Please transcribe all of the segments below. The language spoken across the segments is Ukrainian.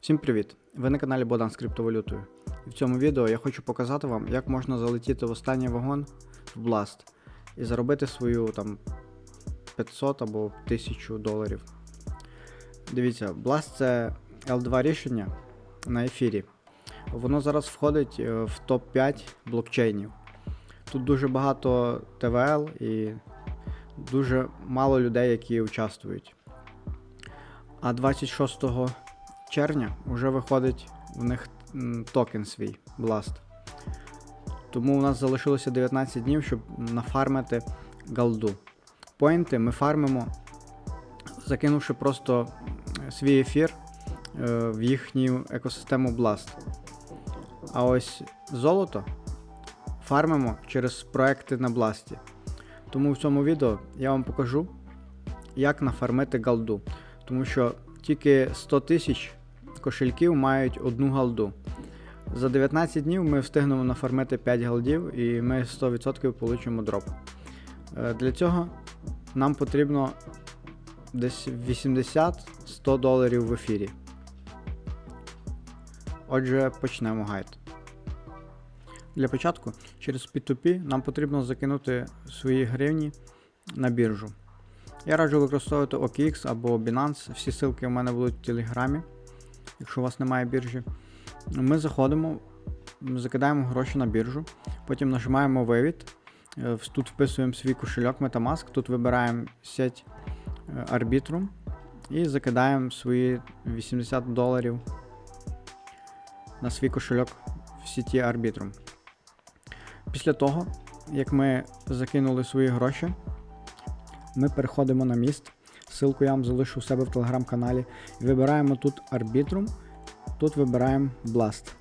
Всім привіт! Ви на каналі Богдан з криптовалютою. І в цьому відео я хочу показати вам, як можна залетіти в останній вагон в Blast і заробити свою там 500 або 1000 доларів. Дивіться, Blast це L2 рішення на ефірі. Воно зараз входить е, в топ-5 блокчейнів. Тут дуже багато ТВЛ і дуже мало людей, які участвують. А 26 червня вже виходить в них токен свій Blast. Тому у нас залишилося 19 днів, щоб нафармити голду. Поінти ми фармимо, закинувши просто свій ефір е, в їхню екосистему Blast. А ось золото фармимо через проекти на Blast. Тому в цьому відео я вам покажу, як нафармити голду. Тому що тільки 100 тисяч кошельків мають одну галду. За 19 днів ми встигнемо нафармити 5 галдів і ми 100% получимо дроп. Е, Для цього нам потрібно десь 80-100 доларів в ефірі. Отже, почнемо гайд. Для початку через P2P нам потрібно закинути свої гривні на біржу. Я раджу використовувати OKX або Binance. Всі ссылки у мене будуть в Телеграмі, якщо у вас немає біржі. Ми заходимо, закидаємо гроші на біржу, потім нажимаємо вивід. е, Тут вписуємо свій кошельок Metamask, тут вибираємо сеть е, Arbitrum і закидаємо свої 80 доларів на свій кошельок в сеті Arbitrum. Після того, як ми закинули свої гроші, ми переходимо на міст. Ссылку я вам залишу у себе в телеграм-каналі. Вибираємо тут Arbitrum, тут вибираємо Blast.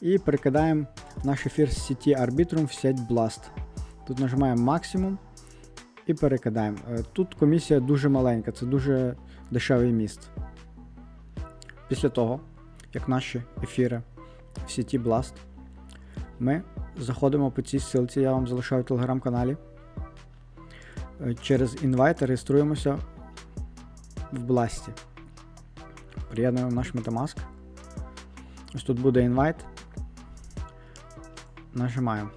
І перекидаємо наш ефір з сеті Arbitrum в сеть Blast. Тут нажимаємо максимум і перекидаємо. Е, Тут комісія дуже маленька, це дуже дешевий міст. Після того, як наші ефіри в сеті Blast, ми заходимо по цій ссылці, я вам залишаю в телеграм-каналі. Е, Через інвайт реєструємося в Бласті. Приєднуємо наш Metamask. Ось тут буде інвайт. Нажимаємо.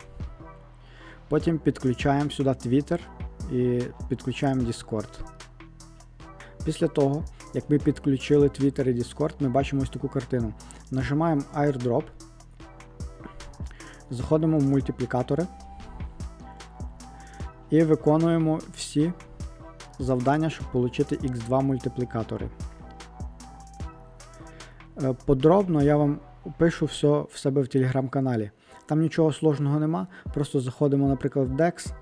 Потім підключаємо сюди Twitter і підключаємо Discord. Після того, як ми підключили Twitter і Discord, ми бачимо ось таку картину. Нажимаємо Airdrop. Заходимо в мультиплікатори і виконуємо всі завдання, щоб отримати X2 мультиплікатори. Е, Подробно я вам пишу все в себе в телеграм-каналі. Там нічого сложного нема. Просто заходимо, наприклад, в DEX,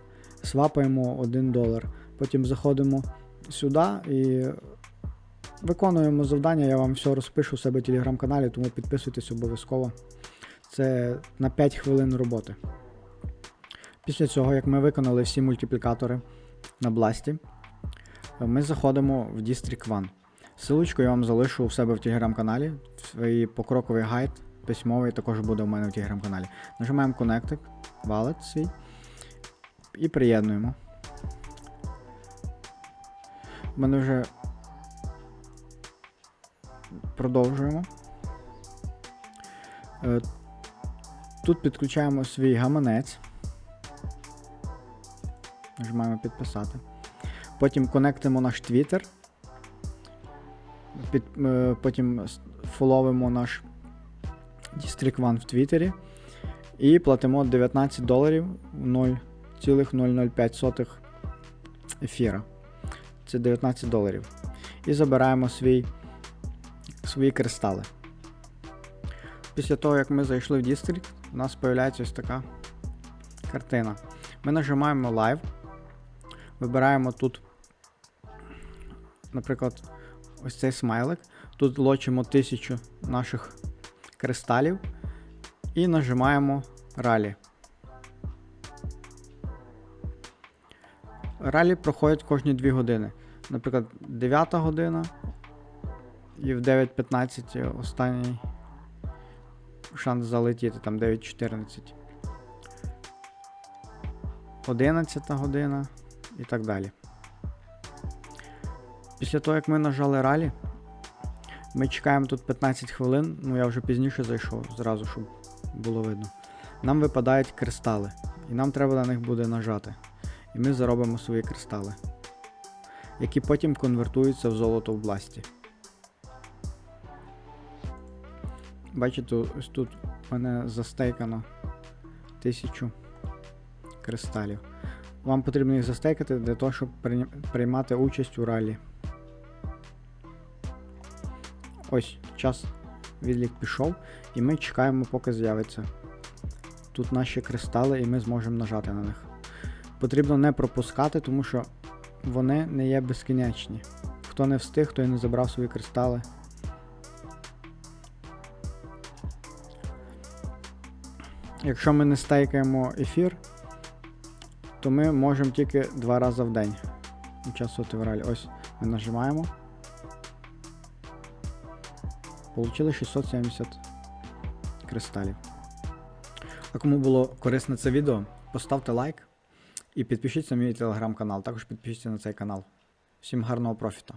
свапаємо 1 долар. Потім заходимо сюди і виконуємо завдання. Я вам все розпишу в себе в телеграм-каналі, тому підписуйтесь обов'язково. Це на 5 хвилин роботи. Після цього, як ми виконали всі мультиплікатори на Бласті, ми заходимо в District One. Силочку я вам залишу у себе в телеграм-каналі. Свій покроковий гайд письмовий також буде у мене в телеграм-каналі. Нажимаємо Connected, Wallet свій і приєднуємо. Ми вже продовжуємо. Е, Тут підключаємо свій гаманець. Нажимаємо підписати. Потім конектимо наш е, потім фоловимо наш District One в Твіттері. І платимо 19 доларів 0,005 ефіра. Це 19 доларів. І забираємо свій, свої кристали. Після того, як ми зайшли в District, у нас з'являється ось така картина. Ми нажимаємо Live, вибираємо тут, наприклад, ось цей смайлик. Тут лочимо 1000 наших кристалів і нажимаємо Ралі. Ралі проходять кожні 2 години. Наприклад, 9 година і в 9.15 останній шанс залетіти, там 9.14. 11 година і так далі. Після того, як ми нажали ралі, Ми чекаємо тут 15 хвилин, ну я вже пізніше зайшов, зразу, щоб було видно. Нам випадають кристали, і нам треба на них буде нажати. І ми заробимо свої кристали, які потім конвертуються в золото в бласті. Бачите, ось тут в мене застейкано 1000 кристалів. Вам потрібно їх застейкати для того, щоб приймати участь у ралі. Ось час відлік пішов, і ми чекаємо, поки з'явиться. Тут наші кристали, і ми зможемо нажати на них. Потрібно не пропускати, тому що вони не є безкінечні. Хто не встиг, той не забрав свої кристали. Якщо ми не стейкаємо ефір, то ми можемо тільки два рази в день участвувати в. Ось ми нажимаємо. Получили 670 кристалів. А кому було корисне це відео, поставте лайк і підпишіться на мій телеграм-канал. Також підпишіться на цей канал. Всім гарного профіту!